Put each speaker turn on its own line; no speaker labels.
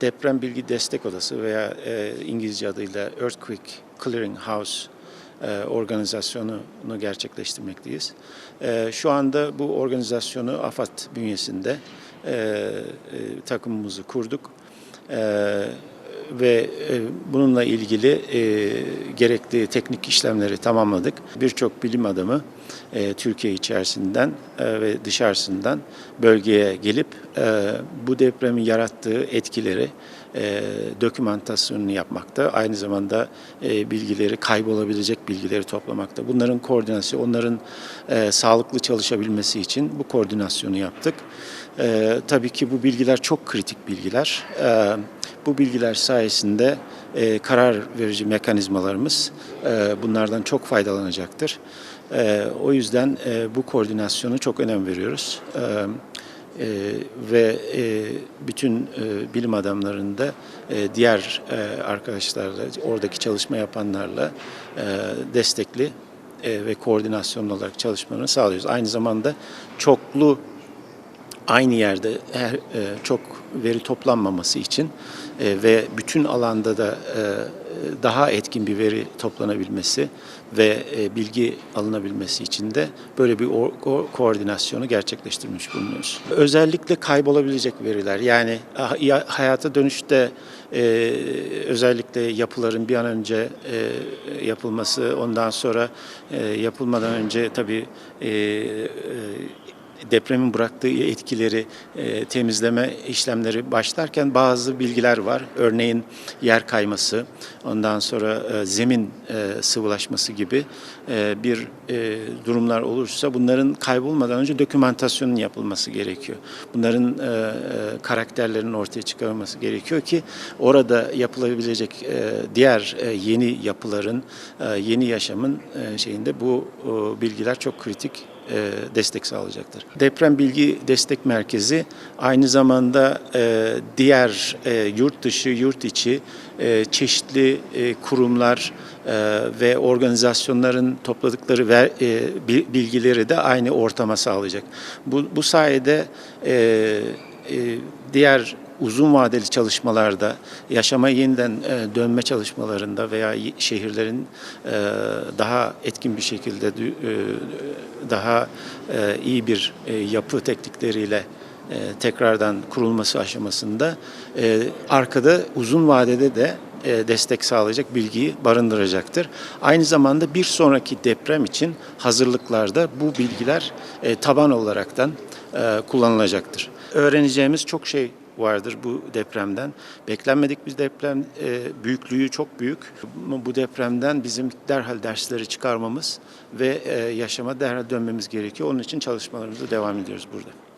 Deprem Bilgi Destek Odası veya e, İngilizce adıyla Earthquake Clearing House e, organizasyonunu gerçekleştirmekteyiz. E, şu anda bu organizasyonu AFAD bünyesinde e, e, takımımızı kurduk. E, ve e, bununla ilgili e, gerekli teknik işlemleri tamamladık. Birçok bilim adamı e, Türkiye içerisinden ve dışarısından bölgeye gelip bu depremin yarattığı etkileri e, dokümantasyonunu yapmakta. Aynı zamanda bilgileri, kaybolabilecek bilgileri toplamakta. Bunların koordinasyonu, onların sağlıklı çalışabilmesi için bu koordinasyonu yaptık. E, tabii ki bu bilgiler çok kritik bilgiler. E, bu bilgiler sayesinde e, karar verici mekanizmalarımız e, bunlardan çok faydalanacaktır. E, o yüzden e, bu koordinasyonu çok önem veriyoruz. E, e, ve e, bütün e, bilim adamlarının da e, diğer e, arkadaşlarla, oradaki çalışma yapanlarla e, destekli e, ve koordinasyonlu olarak çalışmalarını sağlıyoruz. Aynı zamanda çoklu aynı yerde her, e, çok veri toplanmaması için e, ve bütün alanda da e, daha etkin bir veri toplanabilmesi ve e, bilgi alınabilmesi için de böyle bir or- ko- koordinasyonu gerçekleştirmiş bulunuyoruz. Özellikle kaybolabilecek veriler yani ya- hayata dönüşte e, özellikle yapıların bir an önce e, yapılması ondan sonra e, yapılmadan önce tabii e, e, depremin bıraktığı etkileri e, temizleme işlemleri başlarken bazı bilgiler var. Örneğin yer kayması, ondan sonra e, zemin e, sıvılaşması gibi e, bir e, durumlar olursa bunların kaybolmadan önce dokümantasyonun yapılması gerekiyor. Bunların e, e, karakterlerinin ortaya çıkarılması gerekiyor ki orada yapılabilecek e, diğer e, yeni yapıların, e, yeni yaşamın e, şeyinde bu e, bilgiler çok kritik destek sağlayacaktır. Deprem Bilgi Destek Merkezi aynı zamanda e, diğer e, yurt dışı, yurt içi e, çeşitli e, kurumlar e, ve organizasyonların topladıkları e, bilgileri de aynı ortama sağlayacak. Bu, bu sayede e, e, diğer uzun vadeli çalışmalarda, yaşama yeniden e, dönme çalışmalarında veya şehirlerin e, daha etkin bir şekilde, e, daha iyi bir yapı teknikleriyle tekrardan kurulması aşamasında arkada uzun vadede de destek sağlayacak bilgiyi barındıracaktır. Aynı zamanda bir sonraki deprem için hazırlıklarda bu bilgiler taban olaraktan kullanılacaktır. Öğreneceğimiz çok şey vardır bu depremden. Beklenmedik bir deprem, e, büyüklüğü çok büyük. Bu depremden bizim derhal dersleri çıkarmamız ve e, yaşama derhal dönmemiz gerekiyor. Onun için çalışmalarımıza devam ediyoruz burada.